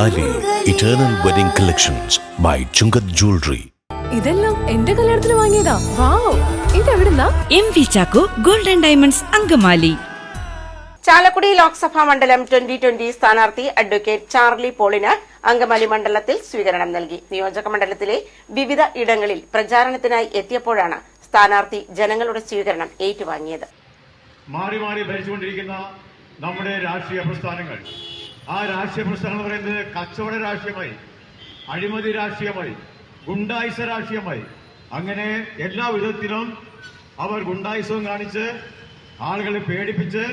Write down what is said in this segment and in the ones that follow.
Eternal Wedding collections by Chungat Jewelry. ഇതെല്ലാം എന്റെ കല്യാണത്തിന് വാങ്ങിയതാ. Wow ഇതെവിടുന്നാ? M V Chacko golden diamonds Angamaly. Chalakudy Lok Sabha മണ്ഡലം twenty twenty സ്ഥാനാർത്ഥി അഡ്വക്കേറ്റ് ചാർലി പോളിന് അങ്കമാലി മണ്ഡലത്തിൽ സ്വീകരണം നൽകി. നിയോജക മണ്ഡലത്തിലെ വിവിധ ഇടങ്ങളിൽ പ്രചാരണത്തിനായി എത്തിയപ്പോഴാണ് സ്ഥാനാർത്ഥി ജനങ്ങളുടെ സ്വീകരണം ഏറ്റുവാങ്ങിയത്. മാറി മാറി ഭരിച്ചുകൊണ്ടിരിക്കുന്ന നമ്മുടെ രാഷ്ട്രീയ പ്രസ്ഥാനങ്ങൾ ആ രാഷ്ട്രീയ പ്രശ്നങ്ങൾ പറയുന്നത് കച്ചവട രാഷ്ട്രീയമായി അഴിമതി രാഷ്ട്രീയമായി ഗുണ്ടായിസ രാഷ്ട്രീയമായി. അങ്ങനെ എല്ലാ വിധത്തിലും അവർ ഗുണ്ടായിസവും കാണിച്ച് ആളുകളെ പേടിപ്പിച്ച്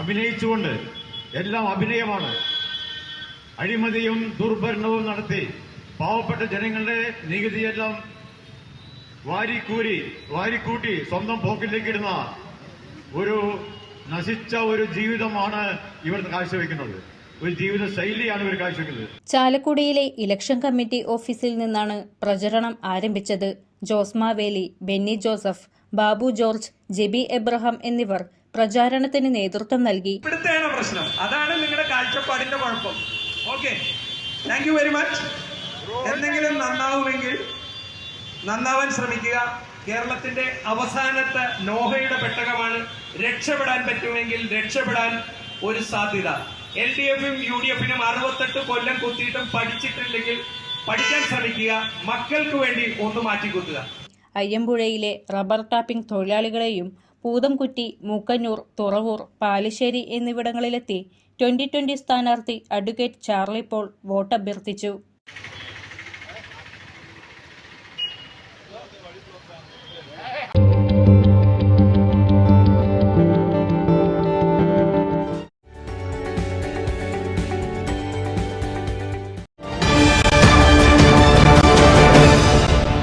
അഭിനയിച്ചുകൊണ്ട് എല്ലാം അഭിനയമാണ്. അഴിമതിയും ദുർഭരണവും നടത്തി പാവപ്പെട്ട ജനങ്ങളുടെ നികുതിയെല്ലാം വാരിക്കൂരി വാരിക്കൂട്ടി സ്വന്തം പോക്കിലേക്ക് ഇടുന്ന ഒരു നശിച്ച ഒരു ജീവിതമാണ് ഇവർ കാഴ്ചവെക്കുന്നത്. ഒരു ജീവിത ശൈലിയാണ് ഇവർ കാഴ്ചവെക്കുന്നത്. ചാലക്കുടിയിലെ ഇലക്ഷൻ കമ്മിറ്റി ഓഫീസിൽ നിന്നാണ് പ്രചരണം ആരംഭിച്ചത്. ജോസ്മാവേലി ബെന്നി ജോസഫ് ബാബു ജോർജ് ജെബി എബ്രഹാം എന്നിവർ പ്രചാരണത്തിന് നേതൃത്വം നൽകി. ഇവിടുത്തെയാണ് പ്രശ്നം. അതാണ് നിങ്ങളുടെ കാഴ്ചപ്പാടിന്റെ കുഴപ്പം. Okay. Thank you very much എന്തെങ്കിലും നന്നാവുമെങ്കിൽ നന്നാവാൻ ശ്രമിക്കുക. കേരളത്തിന്റെ അവസാനത്തെ നോഹയുടെ പെട്ടകമാണ് രക്ഷപ്പെടാൻ പറ്റുമെങ്കിൽ രക്ഷപ്പെടാൻ ഒരു സാധ്യത. എൽ ഡി എഫും യു ഡി എഫിനും അറുപത്തെട്ട് കൊല്ലം കുത്തിയിട്ടും പഠിച്ചിട്ടില്ലെങ്കിൽ പഠിക്കാൻ ശ്രമിക്കുക മക്കൾക്ക് വേണ്ടി ഒന്ന് മാറ്റിക്കുത്തുക അയ്യമ്പുഴയിലെ റബ്ബർ ടാപ്പിംഗ് തൊഴിലാളികളെയും പൂതംകുറ്റി മൂക്കന്നൂർ തുറവൂർ പാലശ്ശേരി എന്നിവിടങ്ങളിലെത്തി ട്വന്റി ട്വന്റി സ്ഥാനാർത്ഥി അഡ്വക്കേറ്റ് ചാർലി പോൾ വോട്ടഭ്യർത്ഥിച്ചു. about